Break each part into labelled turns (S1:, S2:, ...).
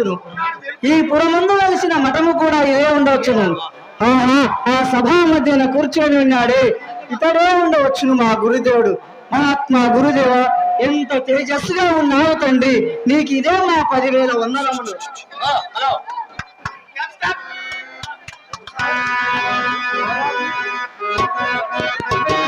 S1: ఉండవచ్చును. ఈ పురముందు వలసిన మఠము కూడా ఇదే ఉండవచ్చును. ఆహా ఆ సభా మధ్యన కూర్చొని ఉన్నాడే. ఇతడే ఉండవచ్చును మా గురుదేవుడు. మహాత్మా గురుదేవ ఎంత తేజస్సుగా ఉన్నావు తండ్రి. నీకు ఇదే మా పదివేల వందలములు Thank.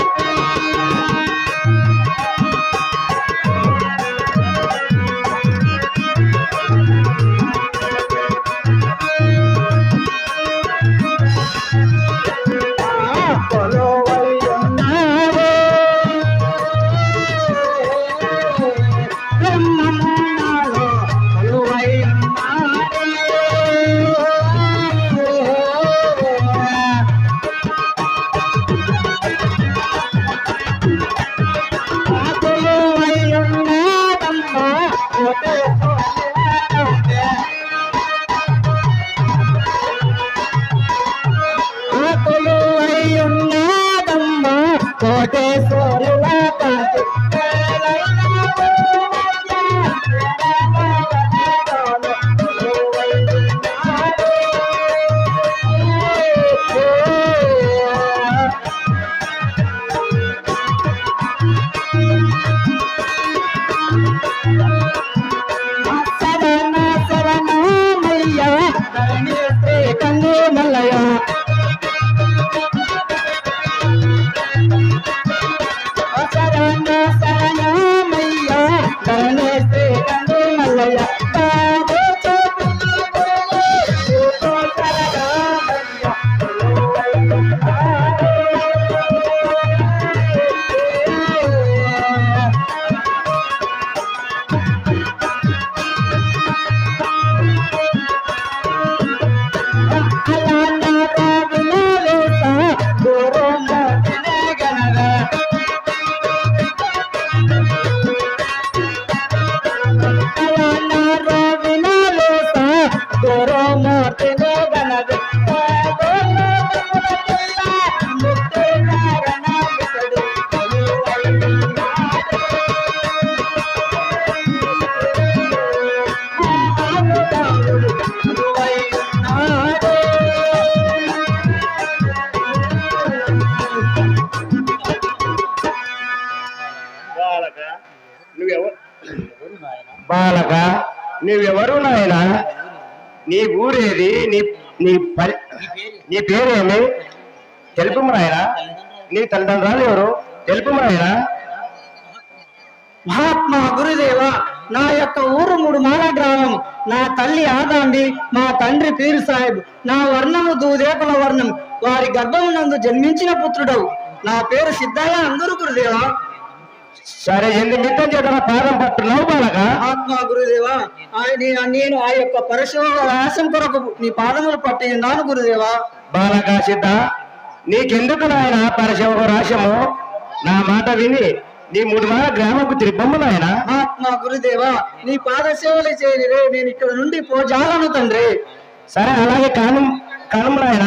S1: నీ తల్లిదండ్రులు ఎవరు? తెలుపు నాయన
S2: మహాత్మా గురుదేవ నా యొక్క ఊరు మూడు మాల గ్రామం. నా తల్లి ఆదాండి మా తండ్రి పీరు సాహెబ్. నా వర్ణము దూదేపల వర్ణం. వారి గర్భమునందు జన్మించిన పుత్రుడవు. నా పేరు సిద్ధయ్య అందరూ గురుదేవ.
S1: సరే ఎందు మిత్తం చేత నా పాదం పట్టున్నావు బాలక?
S2: మహాత్మా గురుదేవ నేను ఆ యొక్క పరశువ వ్యాసం కొరకు నీ పాదములు పట్టి ఉన్నాను గురుదేవ.
S1: బాలక సిద్ధ. నీకెందుకు నాయన పరశివ రాశము? నా మాట విని నీ మూడు వార గ్రామకు తిరిపమ్మ నాయన.
S2: మహాత్మా గురుదేవ నీ పాద సేవలు చేయనిరే నేను ఇక్కడ నుండి పోజాలను తండ్రి.
S1: సరే అలాగే కాను కాను నాయన.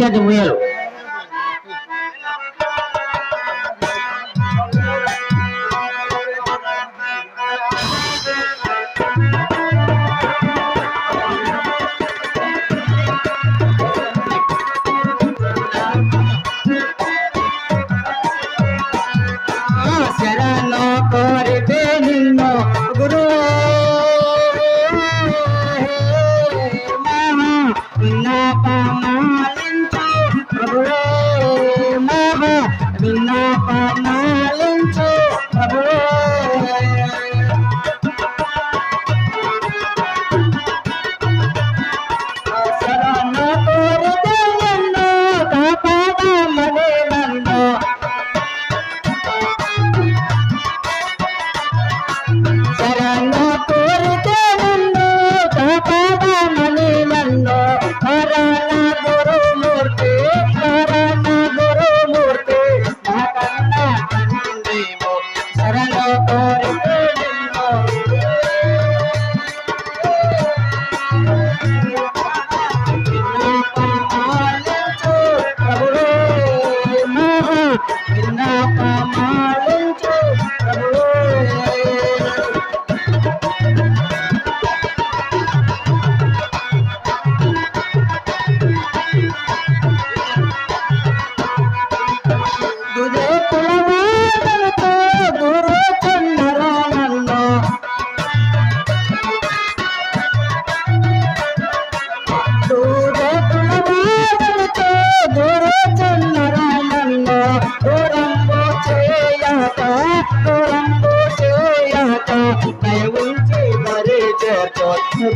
S1: ರಾಜ್ಯದ ಮೇಲು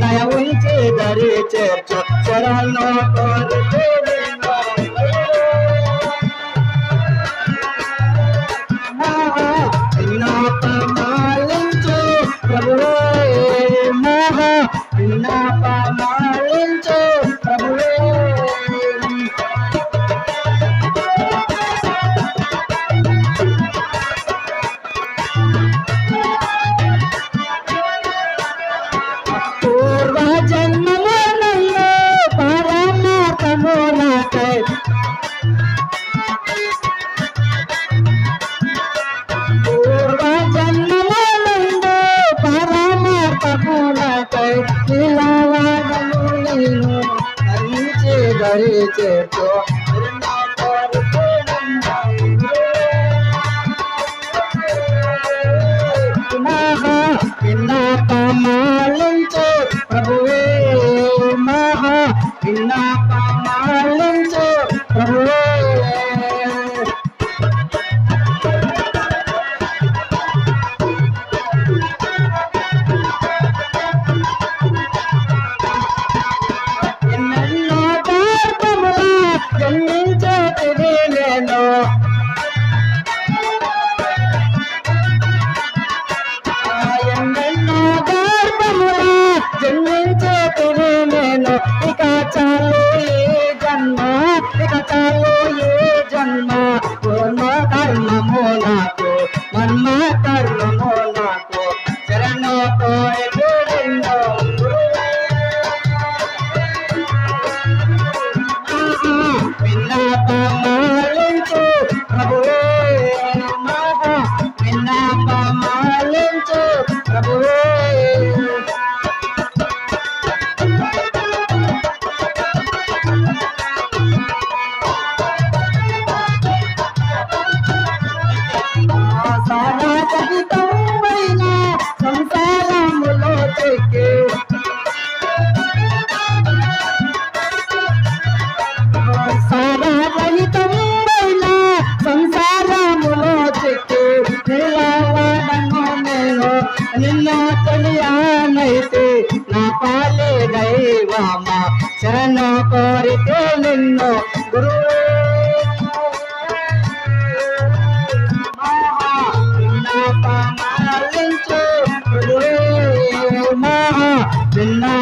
S1: দয়া উঞ্চে ধরেছে চরণ করতে Allah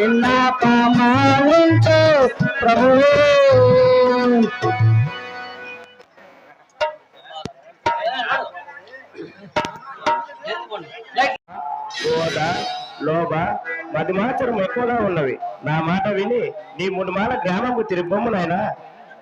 S1: విన్నపమాలించు ప్రభువే.
S2: క్రోధ లోభ మధుమాచరం ఎక్కువగా ఉన్నవి. నా మాట విని నీ మూడు మాల గ్రామంకు తిరిగి నాయనా.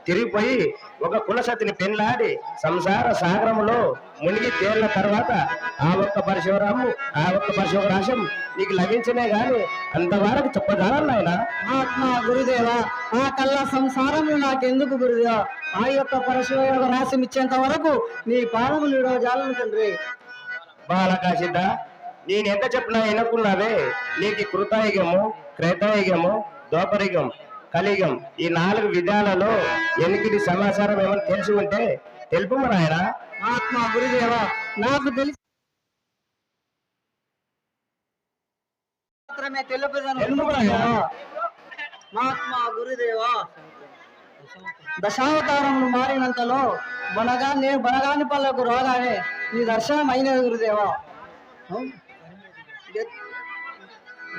S2: తిరిగిపోయి ఒక కులసతిని పెళ్ళాడి సంసార సాగరములో మునిగి తేలిన తర్వాత ఆ ఒక్క పరశురాము ఆ ఒక్క పరశురాశం నీకు లభించినే గాని అంతవరకు చెప్పగలను నాయనా?
S1: ఆత్మ గురుదేవా ఆ కళ్ళ సంసారము నాకెందుకు గురుదేవా? ఆ యొక్క పరశుయోగ రాశి ఇచ్చేంత వరకు నీ పాదములు జాలను తండ్రి.
S2: బాలక సిద్ధ నేను ఎంత చెప్పినా వినకున్నావే. నీకు కృతాయుగము క్రేతాయుగము దోపరిగం కలిగం ఈ నాలుగు విధాలలో ఎనికిది సమాచారం ఏమైనా తెలిసి ఉంటే తెలుపు నాయన?
S1: ఆత్మ గురుదేవ నాకు తెలిసి మాత్రమే తెలుపుదను? మహాత్మా గురుదేవ దశావతారములు మారినంతలో బనగా నేను బనగాని పల్లకు రాగానే నీ దర్శనం అయినది గురుదేవ.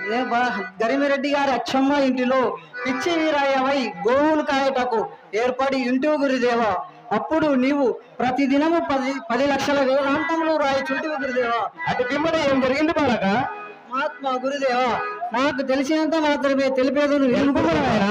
S1: నేను గరిమిరెడ్డి గారి అచ్చమ్మ ఇంటిలో పిచ్చి వీరయ్యవై గోవులు కాయటకు ఏర్పడి ఇంటి గురుదేవ అప్పుడు నీవు ప్రతిదినము పది పది లక్షల వేలాంతములు రాయి చుంటివి గురుదేవ.
S2: అటు పిమ్మట ఏం జరిగింది బాలక?
S1: మహాత్మా గురుదేవ నాకు తెలిసినంత మాత్రమే తెలిపేది నువ్వు ఎందుకు
S2: నాయన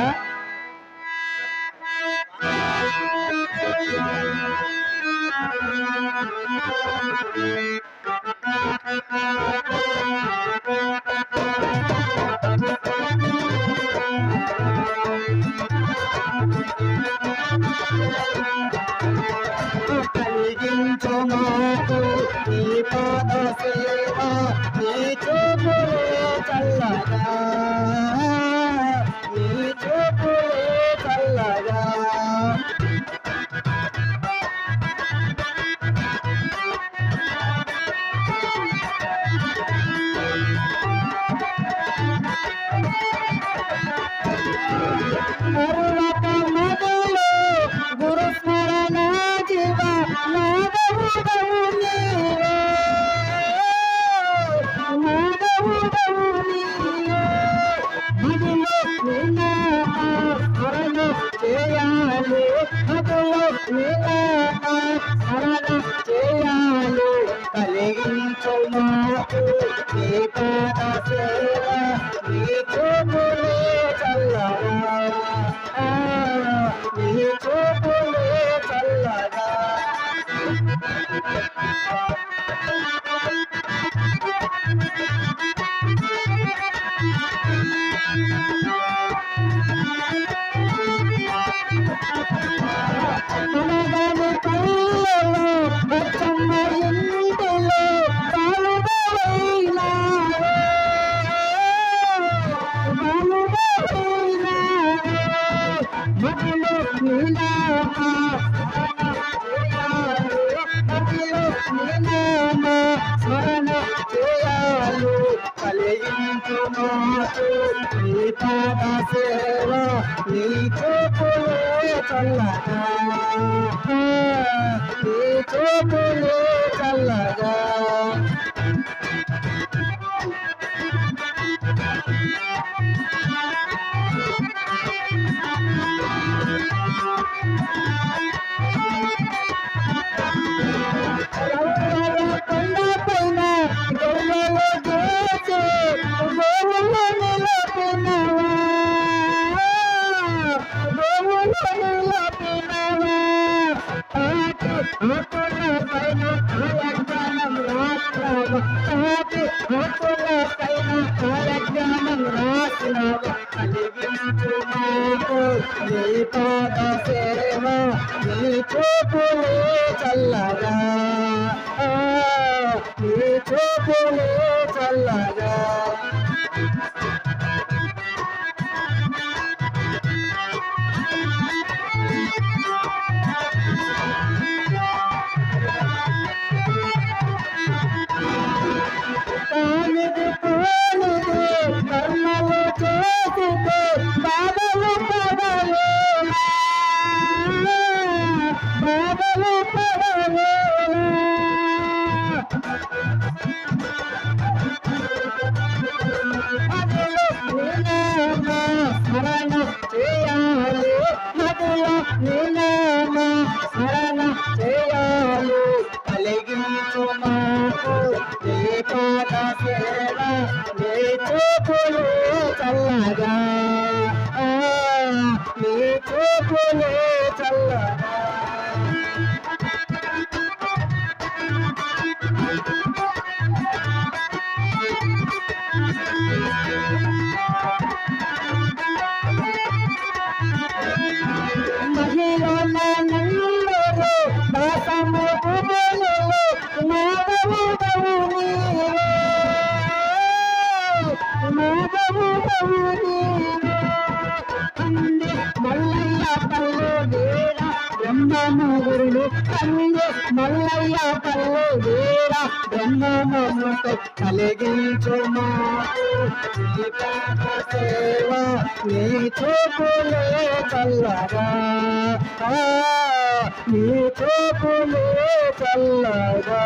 S1: స్మరణ చేయాలి కలిగించు నీ పాద సేవ నీ మాకు నీ పాద సేవ నీ చూపులే చల్లగా చల్లగా. ఆ, నీ చూపులు నీ చూపులే చల్లగా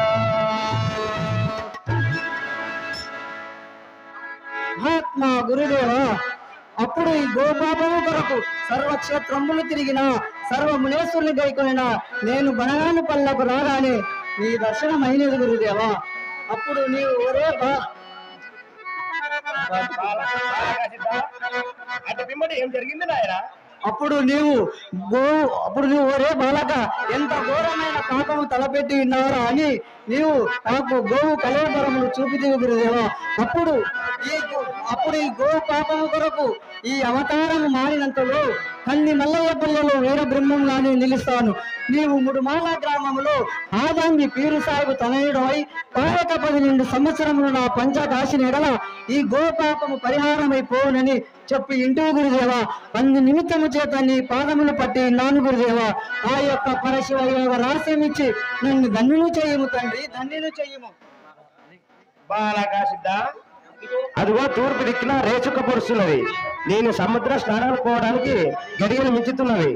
S1: మహాత్మా గురుదేవ అప్పుడు ఈ గోపాపము కొరకు సర్వక్షేత్రములు తిరిగిన సర్వమునేశ్వరుని గైకొనిన నేను బనగాని పల్లకు రాగానే నీ దర్శనం అయినది గురుదేవా అప్పుడు నీవు ఒరే బా
S2: అంటే పిమ్మడి ఏం జరిగింది నాయనా
S1: అప్పుడు నీవు గో అప్పుడు నువ్వు ఒరే బాలక ఎంత ఘోరమైన పాపము తలపెట్టి ఉన్నారా అని నీవు నాకు గోవు కలవరములు చూపితే గురుదేవా. అప్పుడు ఈ అప్పుడు ఈ గోవు పాపము కొరకు ఈ అవతారము మారినంతలో కన్ని మల్లయ్యపల్లెలో వీర బ్రహ్మంలానే నిలుస్తాను. నీవు ముడుమాల గ్రామంలో ఆదాంగి పీరు సాగు తనయుడమై పారక పదిహేడు సంవత్సరములు నా పంచకాశి ఎడల ఈ గోపాపము పరిహారమైపోనని చెప్పి ఇంటూ గురుదేవా. అందు నిమిత్తము చేత నీ పాదములు పట్టి నాను గురుదేవా. ఆ యొక్క పరశివ యోగ ఇచ్చి నన్ను ధన్యులు చేయము తండ్రి ధన్యులు చేయము.
S2: బాలకా సిద్ధ అదిగో తూర్పు దిక్కున రేచుక పొడుస్తున్నది నేను సముద్ర స్నానాలు పోవడానికి గడియలు మించుతున్నవి.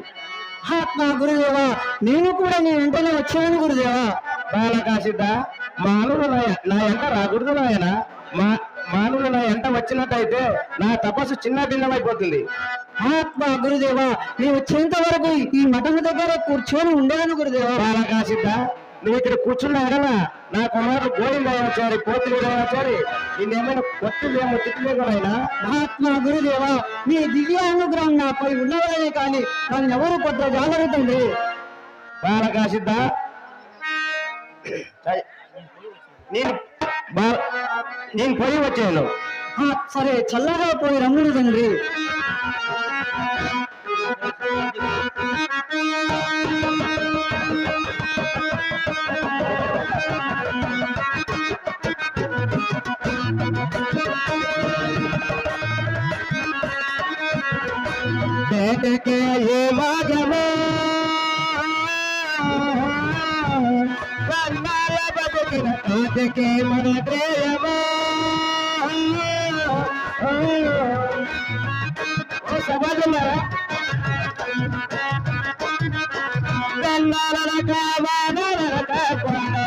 S1: ఆత్మ గురుదేవా నేను కూడా నీ వెంటనే వచ్చాను గురుదేవా.
S2: బాలకా సిద్ధ మానవులు నా నా ఎంట రాకూడదు నాయన. మా మానవులు నా ఎంట వచ్చినట్టయితే నా తపస్సు చిన్న భిన్నమైపోతుంది.
S1: ఆత్మ గురుదేవా నీవు వచ్చేంత వరకు ఈ మఠం దగ్గర కూర్చొని ఉండేదను గురుదేవా.
S2: బాలకా సిద్ధ నువ్వు ఇక్కడ కూర్చున్న ఎడల నా కుమారుడు గోవిందరాచారి పోతులు రావాచారి నిన్నేమైనా కొట్టులేమో తిట్టులేదైనా
S1: మహాత్మా గురుదేవా మీ నా నాపై ఉన్నవలనే కానీ నన్ను ఎవరు కొట్ట జాగ్రత్తండి
S2: బాలకా సిద్ధ నేను నేను పోయి వచ్చాను.
S1: సరే చల్లగా పోయి రమ్ముడు తండ్రి.
S2: Thank you. పాటకే ఏ మాధవా వర్మాల బతుకిన పాటకే మన ప్రేమా సమాజమారా కన్నాల కావాల కాకుండా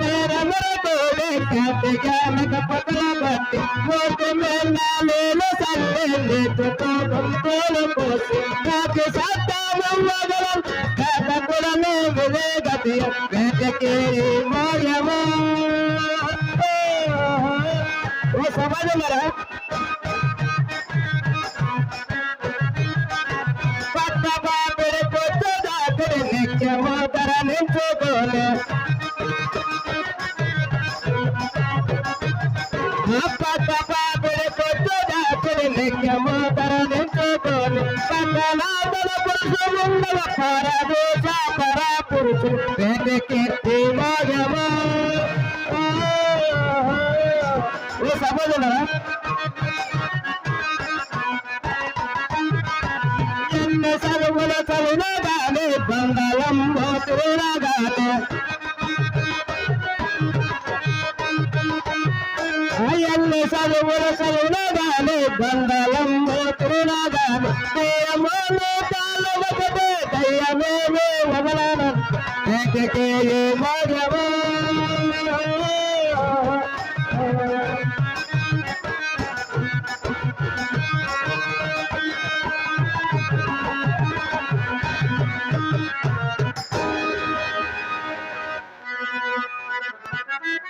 S2: मेरा मेरे डोले कहते ज्ञान का पतला बत्ती वोट में ना ले लो सल्ले ले तो तो तुम बोलो कोसे काके सत्ता मम्मा गलम कहता कुड़ा में मिले गतिया कहते के मारिया माँ वो समझ में रहा खरा देवा परा पुरुष वेद के देवा यवा वो समझ लो